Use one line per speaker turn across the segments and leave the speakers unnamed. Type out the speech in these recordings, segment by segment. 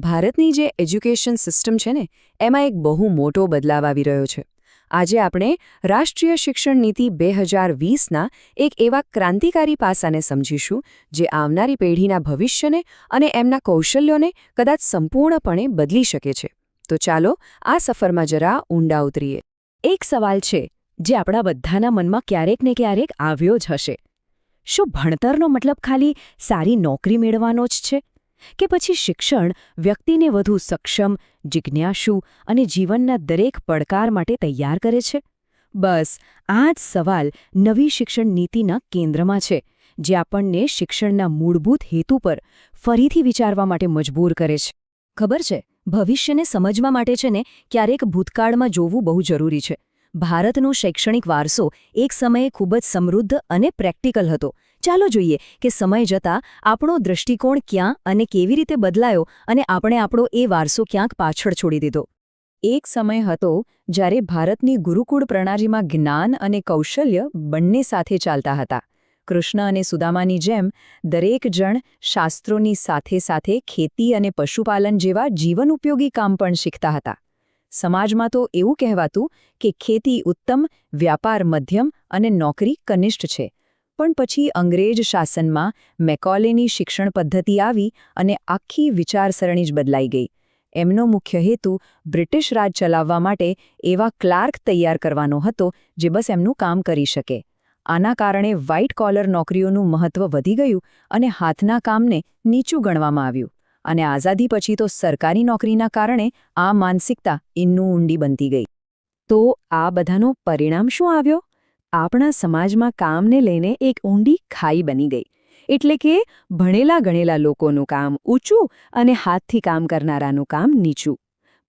ભારતની જે education system છે ને, એમાં એક બહુ મોટો બદલાવ આવી રહ્યો છે. આજે આપણે રાષ્ટ્રીય શિક્ષણ નીતિ બે હજાર વીસના એક એવા ક્રાંતિકારી પાસાને સમજીશું, જે આવનારી પેઢીના ભવિષ્યને અને એમના કૌશલ્યોને કદાચ સંપૂર્ણપણે બદલી શકે છે. તો ચાલો આ સફરમાં જરા ઊંડા ઉતરીએ. એક સવાલ છે, જે આપણા બધાના મનમાં ક્યારેક ને ક્યારેક આવ્યો જ હશે. શું ભણતરનો મતલબ ખાલી સારી નોકરી મેળવવાનો જ છે? કે પછી શિક્ષણ વ્યક્તિને વધુ સક્ષમ, જિજ્ઞાસુ અને જીવનના દરેક પડકાર માટે તૈયાર કરે છે? બસ, આ જ સવાલ નવી શિક્ષણ નીતિના કેન્દ્રમાં છે, જે આપણને શિક્ષણના મૂળભૂત હેતુ પર ફરીથી વિચારવા માટે મજબૂર કરે છે. ખબર છે? ભવિષ્યને સમજવા માટે છે ને, ક્યારેક ભૂતકાળમાં જોવું બહુ જરૂરી છે. ભારતનો શૈક્ષણિક વારસો એક સમયે ખૂબ જ સમૃદ્ધ અને પ્રેક્ટિકલ હતો. ચાલો જોઈએ કે સમય જતાં આપણો દૃષ્ટિકોણ ક્યાં અને કેવી રીતે બદલાયો અને આપણે આપણો એ વારસો ક્યાંક પાછળ છોડી દીધો. એક સમય હતો જ્યારે ભારતની ગુરુકુળ પ્રણાલીમાં જ્ઞાન અને કૌશલ્ય બંને સાથે ચાલતા હતા. કૃષ્ણ અને સુદામાની જેમ દરેક જણ શાસ્ત્રોની સાથે સાથે ખેતી અને પશુપાલન જેવા જીવન ઉપયોગી કામ પણ શીખતા હતા. સમાજમાં તો એવું કહેવાતું કે ખેતી ઉત્તમ, વ્યાપાર મધ્યમ અને નોકરી કનિષ્ઠ છે. પણ પછી અંગ્રેજ શાસનમાં મેકોલેની શિક્ષણ પદ્ધતિ આવી અને આખી વિચારસરણી જ બદલાઈ ગઈ. એમનો મુખ્ય હેતુ બ્રિટિશ રાજ ચલાવવા માટે એવા ક્લાર્ક તૈયાર કરવાનો હતો જે બસ એમનું કામ કરી શકે. આના કારણે વ્હાઇટ કોલર નોકરીઓનું મહત્વ વધી ગયું અને હાથના કામને નીચું ગણવામાં આવ્યું. અને આઝાદી પછી તો સરકારી નોકરીના કારણે આ માનસિકતા ઇન્નું ઊંડી બનતી ગઈ. તો આ બધાનો પરિણામ શું આવ્યો? આપણા સમાજમાં કામને લઈને એક ઊંડી ખાઈ બની ગઈ. એટલે કે ભણેલા ગણેલા લોકોનું કામ ઊંચું અને હાથથી કામ કરનારાનું કામ નીચું.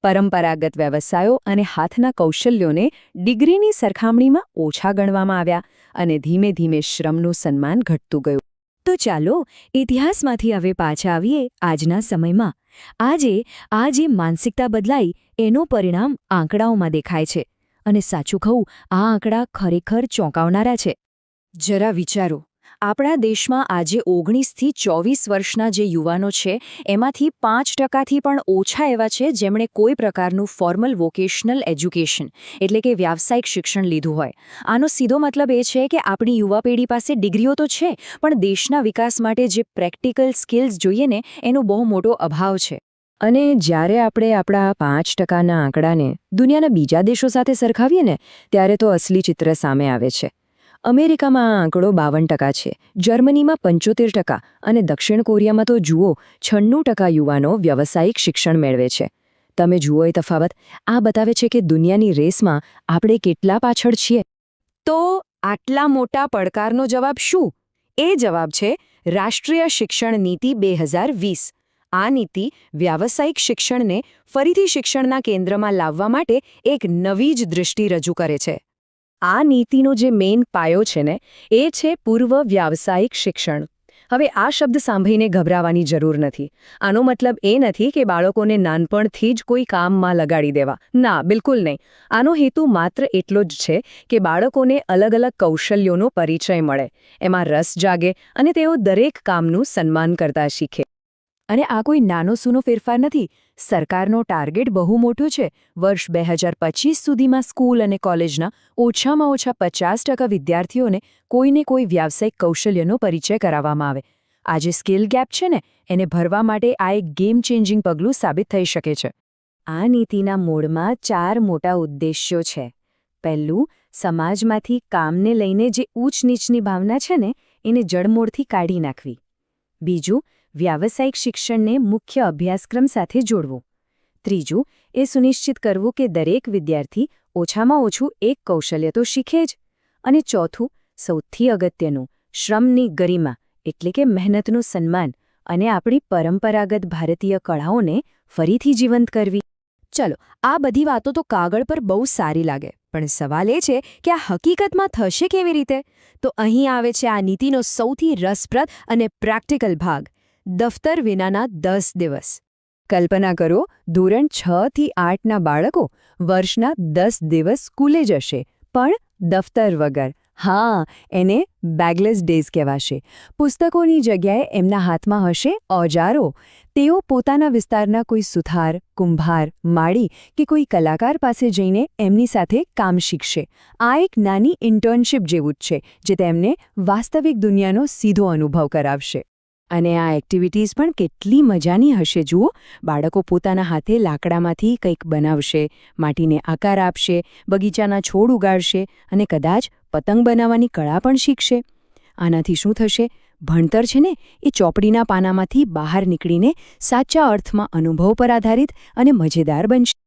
પરંપરાગત વ્યવસાયો અને હાથના કૌશલ્યોને ડિગ્રીની સરખામણીમાં ઓછા ગણવામાં આવ્યા અને ધીમે ધીમે શ્રમનું સન્માન ઘટતું ગયું. તો ચાલો ઇતિહાસમાંથી હવે પાછા આવીએ આજના સમયમાં. આજે આ જે માનસિકતા બદલાઈ, એનું પરિણામ આંકડાઓમાં દેખાય છે. અને સાચું કહું, આ આંકડા ખરેખર ચોંકાવનારા છે. જરા વિચારો. આપણા દેશમાં આજે ઓગણીસથી ચોવીસ વર્ષના જે યુવાનો છે, એમાંથી પાંચ ટકાથી પણ ઓછા એવા છે જેમણે કોઈ પ્રકારનું ફોર્મલ વોકેશનલ એજ્યુકેશન, એટલે કે વ્યાવસાયિક શિક્ષણ લીધું હોય. આનો સીધો મતલબ એ છે કે આપણી યુવા પેઢી પાસે ડિગ્રીઓ તો છે, પણ દેશના વિકાસ માટે જે પ્રેક્ટિકલ સ્કિલ્સ જોઈએ ને, એનો બહુ મોટો અભાવ છે. અને જ્યારે આપણે આપણા પાંચ ટકાના આંકડાને દુનિયાના બીજા દેશો સાથે સરખાવીએ ને, ત્યારે તો અસલી ચિત્ર સામે આવે છે. અમેરિકામાં આ આંકડો બાવન ટકા છે. જર્મનીમાં પંચોતેર ટકા અને દક્ષિણ કોરિયામાં તો જુઓ, છન્નું ટકા યુવાનો વ્યવસાયિક શિક્ષણ મેળવે છે. તમે જુઓ એ તફાવત. આ બતાવે છે કે દુનિયાની રેસમાં આપણે કેટલા પાછળ છીએ. તો આટલા મોટા પડકારનો જવાબ શું? એ જવાબ છે, રાષ્ટ્રીય શિક્ષણ નીતિ બે આ નીતિ વ્યાવસાયિક શિક્ષણને ફરીથી શિક્ષણના કેન્દ્રમાં લાવવા માટે એક નવી જ દૃષ્ટિ રજૂ કરે છે. આ નીતિનો જે મેઇન પાયો છે ને, એ છે પૂર્વ વ્યાવસાયિક શિક્ષણ. હવે આ શબ્દ સાંભળીને ગભરાવાની જરૂર નથી. આનો મતલબ એ નથી કે બાળકોને નાનપણથી જ કોઈ કામમાં લગાડી દેવા. ના, બિલકુલ નહીં. આનો હેતુ માત્ર એટલો જ છે કે બાળકોને અલગ અલગ કૌશલ્યોનો પરિચય મળે. એમાં રસ જાગે અને તેઓ દરેક કામનું સન્માન કરતા શીખે. અને આ કોઈ નાનો સૂનો ફેરફાર નથી. સરકારનો ટાર્ગેટ બહુ મોટો છે. વર્ષ બે હજાર પચીસ સુધીમાં સ્કૂલ અને કોલેજના ઓછામાં ઓછા પચાસ ટકા વિદ્યાર્થીઓને કોઈને કોઈ વ્યાવસાયિક કૌશલ્યનો પરિચય કરાવવામાં આવે. આ જે સ્કિલ ગેપ છે ને, એને ભરવા માટે આ એક ગેમ ચેન્જિંગ પગલું સાબિત થઈ શકે છે. આ નીતિના મૂળમાં ચાર મોટા ઉદ્દેશ્યો છે. પહેલું, સમાજમાંથી કામને લઈને જે ઊંચ નીચની ભાવના છે ને, એને જડમૂળથી કાઢી નાખવી. બીજું વ્યાવસાયિક શિક્ષણને મુખ્ય અભ્યાસક્રમ સાથે જોડવું. ત્રીજું, એ સુનિશ્ચિત કરવું કે દરેક વિદ્યાર્થી ઓછામાં ઓછું એક કૌશલ્ય તો શીખે જ. અને ચોથું, સૌથી અગત્યનું, શ્રમની ગરિમા, એટલે કે મહેનતનું સન્માન અને આપણી પરંપરાગત ભારતીય કળાઓને ફરીથી જીવંત કરવી. ચલો, આ બધી વાતો તો કાગળ પર બહુ સારી લાગે, પણ સવાલ એ છે કે આ હકીકતમાં થશે કેવી રીતે? તો અહીં આવે છે આ નીતિનો સૌથી રસપ્રદ અને પ્રેક્ટિકલ ભાગ. દફતર વિનાના દસ દિવસ. કલ્પના કરો, ધોરણ છ થી આઠના બાળકો વર્ષના દસ દિવસ સ્કૂલે જશે, પણ દફતર વગર. હા, એને બેગલેસ ડેઝ કહેવાશે. પુસ્તકોની જગ્યાએ એમના હાથમાં હશે ઓજારો. તેઓ પોતાના વિસ્તારના કોઈ સુથાર, કુંભાર, માળી કે કોઈ કલાકાર પાસે જઈને એમની સાથે કામ શીખશે. આ એક નાની ઇન્ટર્નશિપ જેવું જ છે, જે તેમને વાસ્તવિક દુનિયાનો સીધો અનુભવ કરાવશે. અને આ એક્ટિવિટીઝ પણ કેટલી મજાની હશે જુઓ. બાળકો પોતાના હાથે લાકડામાંથી કંઈક બનાવશે, માટીને આકાર આપશે, બગીચાના છોડ ઉગાડશે અને કદાચ પતંગ બનાવવાની કળા પણ શીખશે. આનાથી શું થશે? ભણતર છે ને, એ ચોપડીના પાનામાંથી બહાર નીકળીને સાચા અર્થમાં અનુભવ પર આધારિત અને મજેદાર બનશે.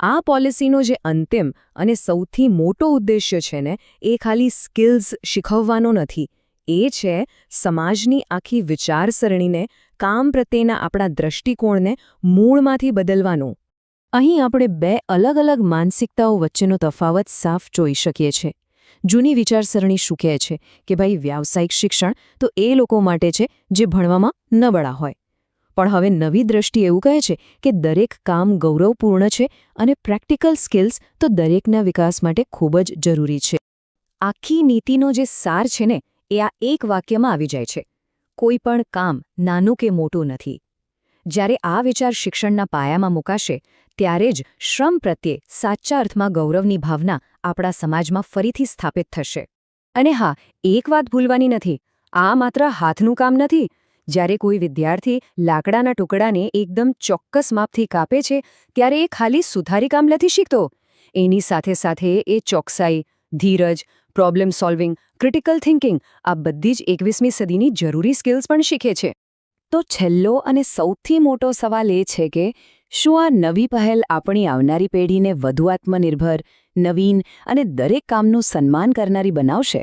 આ પોલિસીનો જે અંતિમ અને સૌથી મોટો ઉદ્દેશ્ય છે ને, એ ખાલી સ્કિલ્સ શીખવવાનો નથી. એ છે, સમાજની આખી વિચારસરણીને, કામ પ્રત્યેના આપણા દ્રષ્ટિકોણને મૂળમાંથી બદલવાનું. અહીં આપણે બે અલગ અલગ માનસિકતાઓ વચ્ચેનો તફાવત સાફ જોઈ શકીએ છીએ. જૂની વિચારસરણી શું કહે છે કે ભાઈ, વ્યાવસાયિક શિક્ષણ તો એ લોકો માટે છે જે ભણવામાં નબળા હોય. પણ હવે નવી દ્રષ્ટિ એવું કહે છે કે દરેક કામ ગૌરવપૂર્ણ છે અને પ્રેક્ટિકલ સ્કિલ્સ તો દરેકના વિકાસ માટે ખૂબ જ જરૂરી છે. આખી નીતિનો જે સાર છે ને એ આ એક વાક્યમાં આવી જાય છે. કોઈ પણ કામ નાનું કે મોટું નથી. જ્યારે આ વિચાર શિક્ષણના પાયામાં મુકાશે, ત્યારે જ શ્રમ પ્રત્યે સાચા અર્થમાં ગૌરવની ભાવના આપણા સમાજમાં ફરીથી સ્થાપિત થશે. અને હા, એક વાત ભૂલવાની નથી. આ માત્ર હાથનું કામ નથી. જ્યારે કોઈ વિદ્યાર્થી લાકડાના ટુકડાને એકદમ ચોક્કસ માપથી કાપે છે, ત્યારે એ ખાલી સુધારી કામ નથી શીખતો. એની સાથે સાથે એ ચોકસાઈ, ધીરજ પ્રોબ્લેમ સોલ્વિંગ ક્રિટિકલ થિંકિંગ આ બધી જ એકવીસમી સદીની જરૂરી સ્કિલ્સ પણ શીખે છે. તો છેલ્લો અને સૌથી મોટો સવાલ એ છે કે, શું આ નવી પહેલ આપણી આવનારી પેઢીને વધુ આત્મનિર્ભર, નવીન અને દરેક કામનું સન્માન કરનારી બનાવશે?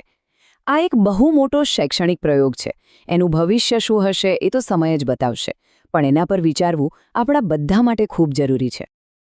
આ એક બહુ મોટો શૈક્ષણિક પ્રયોગ છે. એનું ભવિષ્ય શું હશે એ તો સમય જ બતાવશે. પણ એના પર વિચારવું આપણા બધા માટે ખૂબ જરૂરી છે.